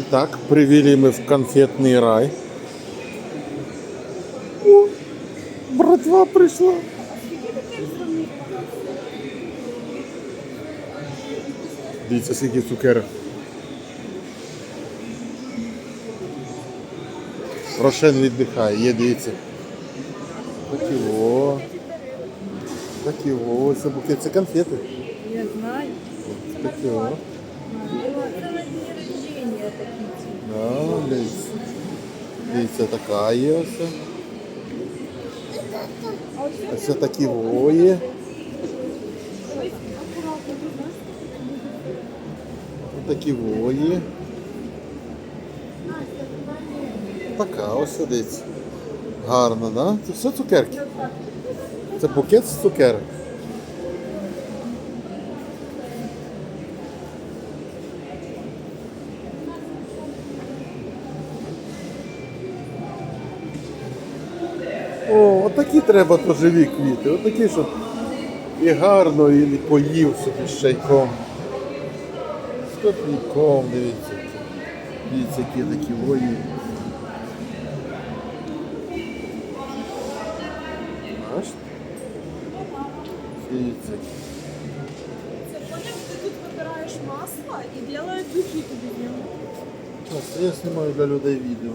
Итак, привели мы в конфетный рай. О, братва пришла. Дивіться, скільки цукерок. Рошен віддихає, є, дивіться. Такі о. Такі о, ось це букет, це конфети. Я знаю. Такі Да, дивіться. Дивіться, така є ось. Ось такі о є. Такі є. Така ось дивіться. Гарно, да? Це все цукерки. Це букет з цукерок. О, отакі треба то живі квіти. Отакі, щоб і гарно, і поїв собі з чайком. З кофійком, дивіться. Дивіться, які такі вої. Бачите? Дивіться. Це поняв, ти тут вибираєш масло і делають духи тобі. Я знімаю для людей відео.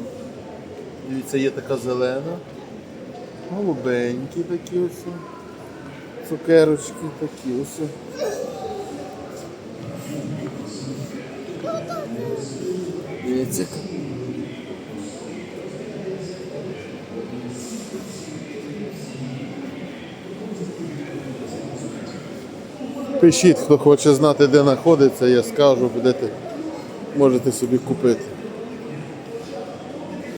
Дивіться, є така зелена. Голубенькі такі ось. Цукерочки такі ось. Дивіться. Пишіть, хто хоче знати, де знаходиться, я скажу, будете, можете собі купити.